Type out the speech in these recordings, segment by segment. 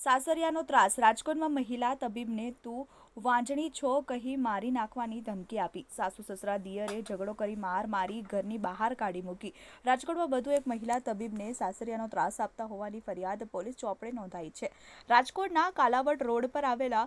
સાસરિયાનો ત્રાસ. રાજકોટમાં મહિલા તબીબને તું વાંજણી છો કહી મારી નાખવાની ધમકી આપી. સાસુ સસરા દિયરે ઝઘડો કરી માર મારી ઘરની બહાર કાઢી મૂકી. રાજકોટમાં વધુ એક મહિલા તબીબને સાસરિયાનો ત્રાસ આપતા હોવાની ફરિયાદ પોલીસ ચોપડે નોંધાઈ છે. રાજકોટના કાલાવટ રોડ પર આવેલા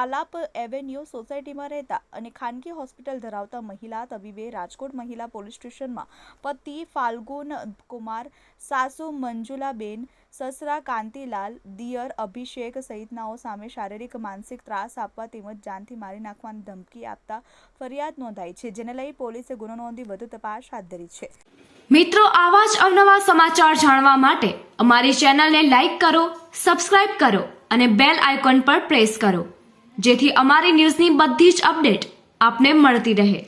આલાપ એવેન્યુ સોસાયટીમાં રહેતા અને ખાનગી હોસ્પિટલ ધરાવતા મહિલા તબીબે રાજકોટ મહિલા પોલીસ સ્ટેશનમાં પતિ ફાલ્ગુન કુમાર, સાસુ મંજુલાબેન સસરા, કાંતિલાલ, દિયર, અભિષેક સહિતનાઓ સામે શારીરિક, માનસિક ત્રાસ આપવા તેમજ જાનથી મારી નાખવાની ધમકી આપતા ફરિયાદ નોંધાઈ છે, જેને લઈ પોલીસે ગુનો નોંધી વધુ તપાસ હાથ ધરી છે. મિત્રો, આવા જ અવનવા સમાચાર જાણવા માટે અમારી ચેનલને લાઇક કરો, સબસ્ક્રાઇબ કરો અને બેલ આઇકોન પર પ્રેસ કરો, જેથી અમારી ન્યૂઝની બધી જ અપડેટ આપને મળતી રહે.